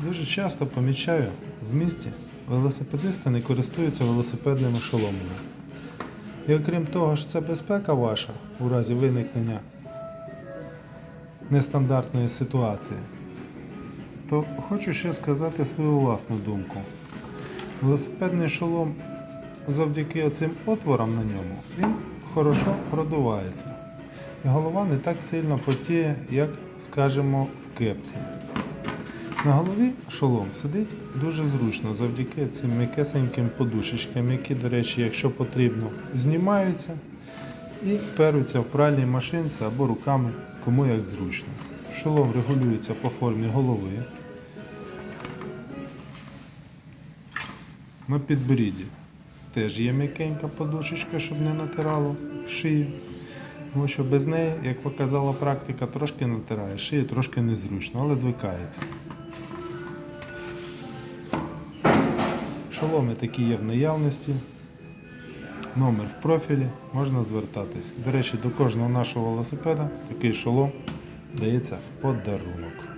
Дуже часто помічаю в місті велосипедисти не користуються велосипедними шоломами. І окрім того, що це безпека ваша у разі виникнення нестандартної ситуації, то хочу ще сказати свою власну думку. Велосипедний шолом завдяки оцим отворам на ньому він хорошо продувається. І голова не так сильно потіє, як, скажімо, в кепці. На голові шолом сидить дуже зручно завдяки цим м'якесеньким подушечкам, які, до речі, якщо потрібно, знімаються і перуться в пральній машинці або руками, кому як зручно. Шолом регулюється по формі голови. На підборідді теж є м'якенька подушечка, щоб не натирало шию. Тому що без неї, як показала практика, трошки натирає шию, трошки незручно, але звикається. Шоломи такі є в наявності. Номер в профілі, можна звертатись. До речі, до кожного нашого велосипеда такий шолом дається в подарунок.